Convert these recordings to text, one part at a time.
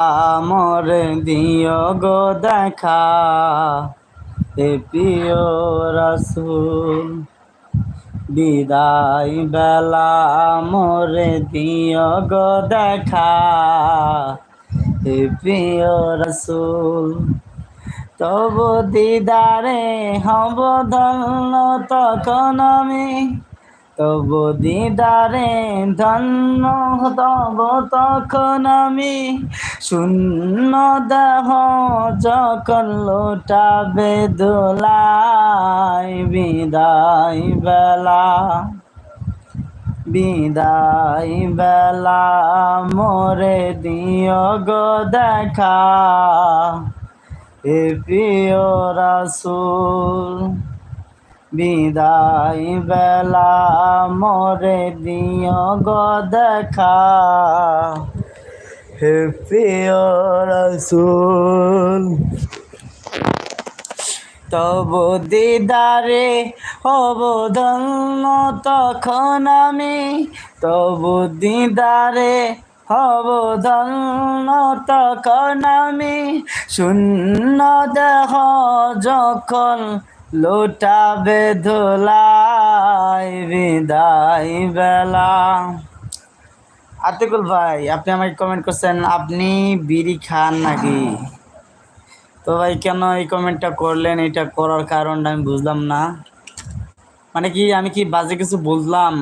আমর দিও গো দেখা হে প্রিয় রসুল। বিদায় বেলা মোরে দিও গো দেখা হে প্রিয় রসুল। তব দিদারে হব ধন্য তখন আমি তব দিদারে ধন্য তব তখন আমি। শূন্য দেহ যখন লোটাবে দোলাই বিদায় বেলা বিদায় বেলা, মোরে দিও গো দেখা। এ প্রিয় রাসুল বিদায় বেলা মোরে দিও গো দেখা। হে প্রিয় রাসুল, তব দিদারে হব ধন্য তখন আমি, তব দিদারে হব ধন্য তখন আমি। শূন্য দেহ যখন লোটাবে ধোলাই বিদায় বেলা। আতিকুল ভাই, আপনি আমাকে কমেন্ট করছেন, আপনি বিড়ি খান নাকি? তো ভাই, কেন এই কমেন্টটা করলেন? এটা করার কারণটা আমি বুঝলাম না। মানে কি, আমি কি বাজে কিছু বুঝলাম?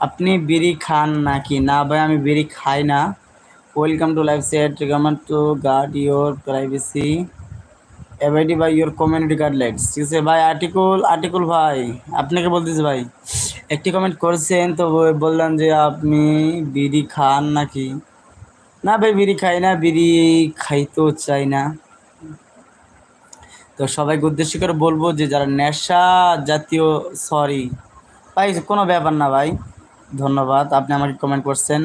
আপনি বিড়ি খান নাকি? না ভাই, আমি বিড়ি খাই না। Welcome to life set recommend to guard your privacy abide by your community guidelines ঠিক আছে ভাই আর্টিকুল আর্টিকুল ভাই, আপনাকে বলতেছি ভাই, একটি কমেন্ট করেছেন তো বললেন যে আপনি বিড়ি খান নাকি? না ভাই, বিড়ি খাই না, বিড়ি খাইতেও চাই না। তো সবাইকে উদ্দেশ্য করে বলব যে যারা নেশা জাতীয় সরি ভাই, কোনো ব্যাপার না ভাই, ধন্যবাদ, আপনি আমাকে কমেন্ট করছেন।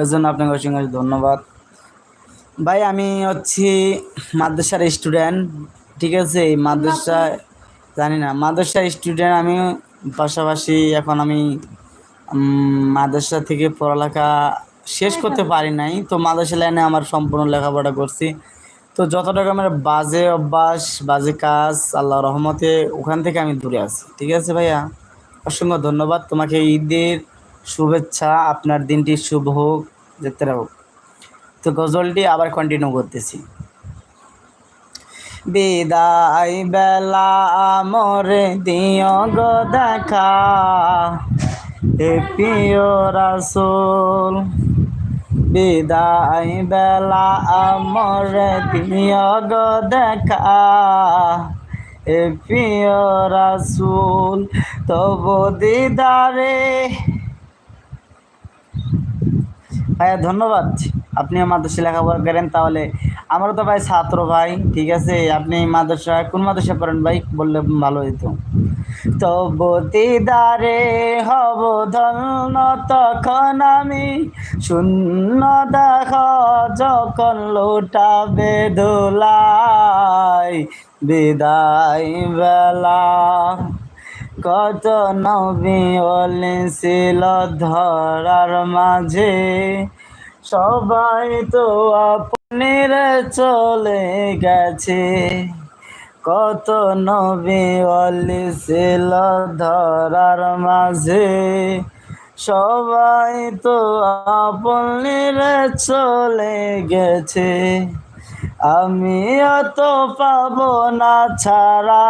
এর জন্য আপনাকে অসংখ্য ধন্যবাদ। ভাই আমি হচ্ছি মাদ্রাসার স্টুডেন্ট ঠিক আছে? এই মাদ্রাসা জানি না মাদ্রাসার স্টুডেন্ট আমি পাশাপাশি এখন আমি মাদ্রাসা থেকে পড়ালেখা শেষ করতে পারি নাই। তো মাদ্রাসা লাইনে আমার সম্পূর্ণ লেখাপড়া করছি। তো যতটুকু আমার বাজে অভ্যাস বাজে কাজ আল্লাহ রহমতে ওখান থেকে আমি দূরে আছি। ঠিক আছে ভাইয়া? অসংখ্য ধন্যবাদ। তোমাকে ঈদের শুভেচ্ছা। আপনার দিনটি শুভ হোক যেতে হোক। তো গজলটি আবার কন্টিনিউ করতেছি। বিদায় বেলা মরে দিও গো দেখা, হে প্রিয় রাসুল। বিদায় বেলা মরে দিও গো দেখা, হে প্রিয় রাসুল। তবু দিদারে। ভাইয়া, ধন্যবাদ। আপনি মাদ্রাসা লেখাপড়া করেন, তাহলে আমারও তো ভাই ছাত্র ভাই, ঠিক আছে? আপনি মাদ্রাসা কোন মাদ্রাসা পড়েন ভাই? বললে ভালো হইতো। তো বতিদারে হব ধন্য তখন আমি, শূন্য দেখ যখন লোটাবে দোলাই বিদায় বেলা। কত নবী ছিল ধরার মাঝে সবাই তো আপনের চলে গেছে। কত নবী ছিল ধরার মাঝে। সবাই তো আপনের চলে গেছে। আমি অত পাবো না ছাড়া।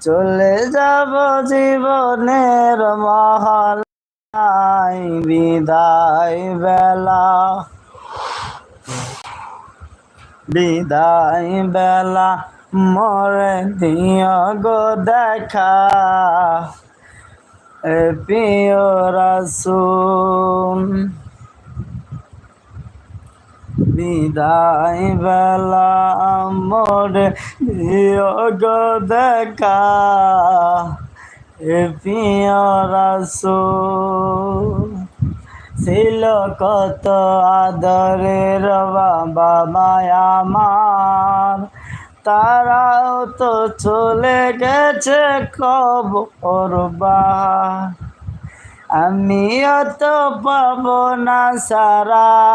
চলে যাব জীবনের মহল বিদায় বেলা। বিদায় বেলা, মরে দিও গো দেখা। প্রিয় রাসুল। বিদায় বেলা, মোর যোগ দেখা। পিয়রাসুল ছিল কত আদরের বাবা মায়ামার তারাও তো চলে গেছে কবর আমি তো পাবো না সারা